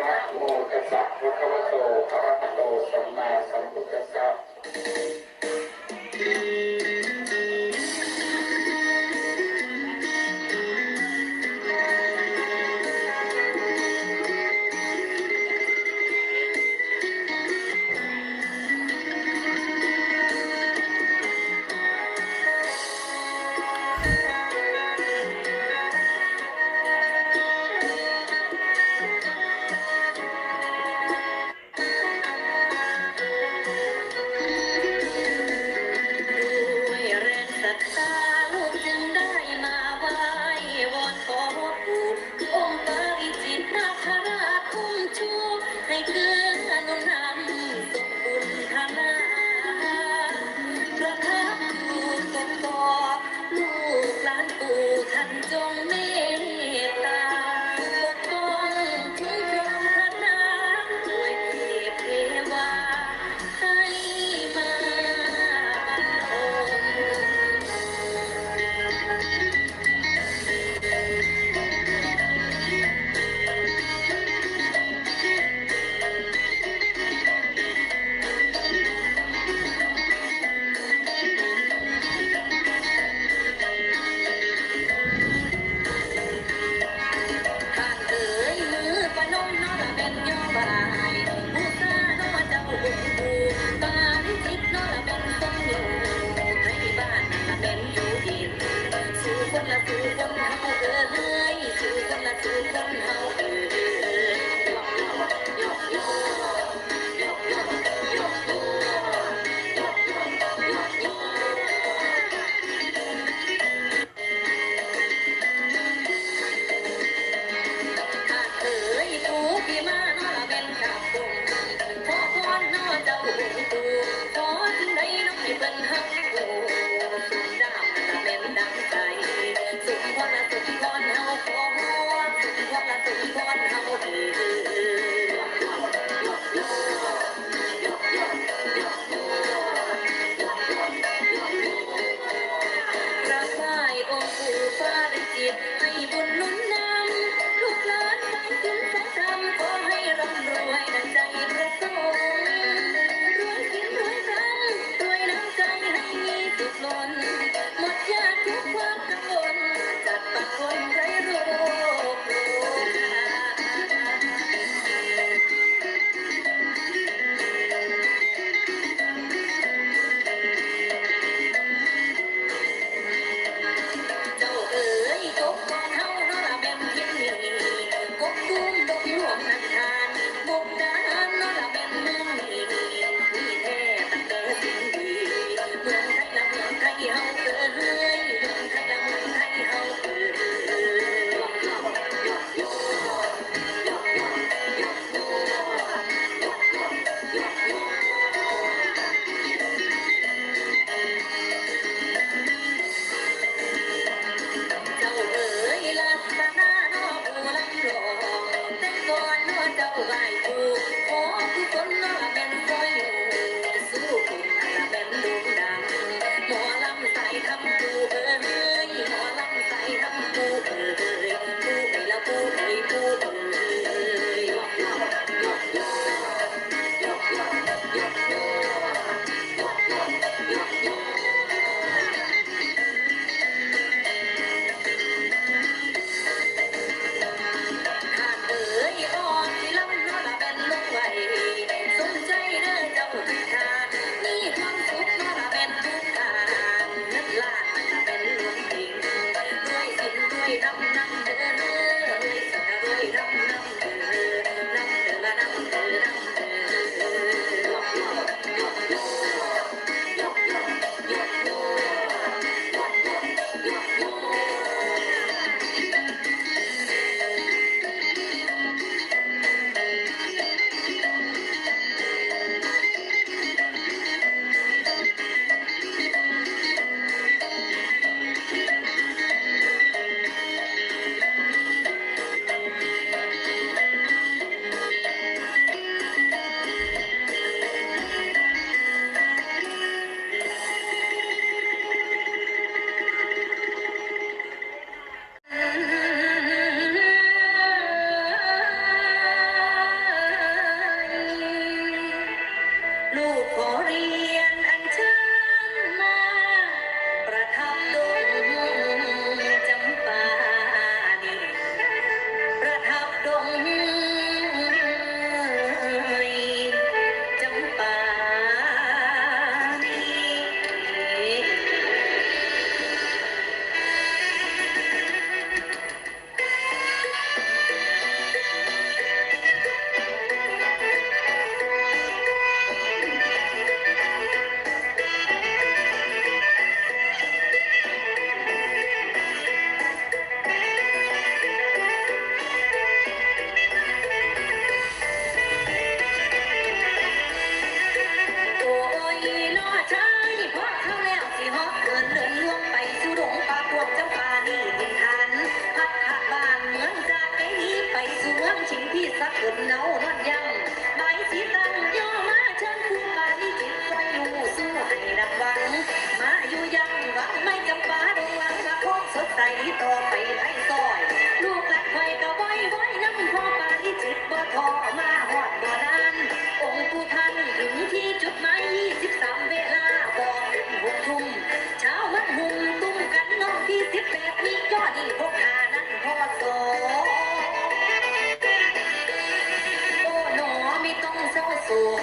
นะโมตัสสะภะคะวะโตอะระหะโตสัมมาสัมพุทธัสสะ เธอนุนา kita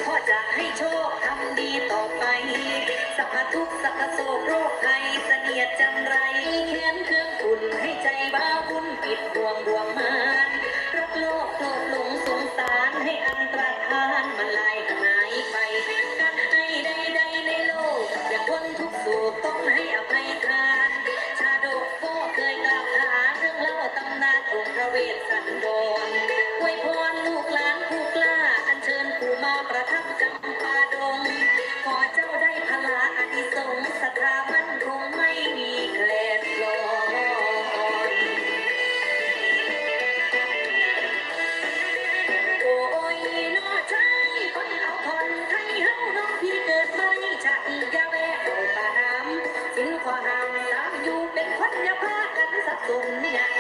พ่อจะให้โชคทำดีต่อไป สัพพทุกสัพพโสโรคภัยเสนียดจังไรแค้นเครื่องคุณให้ใจบ้าบุญปิดดวงดวงมาน conmigo.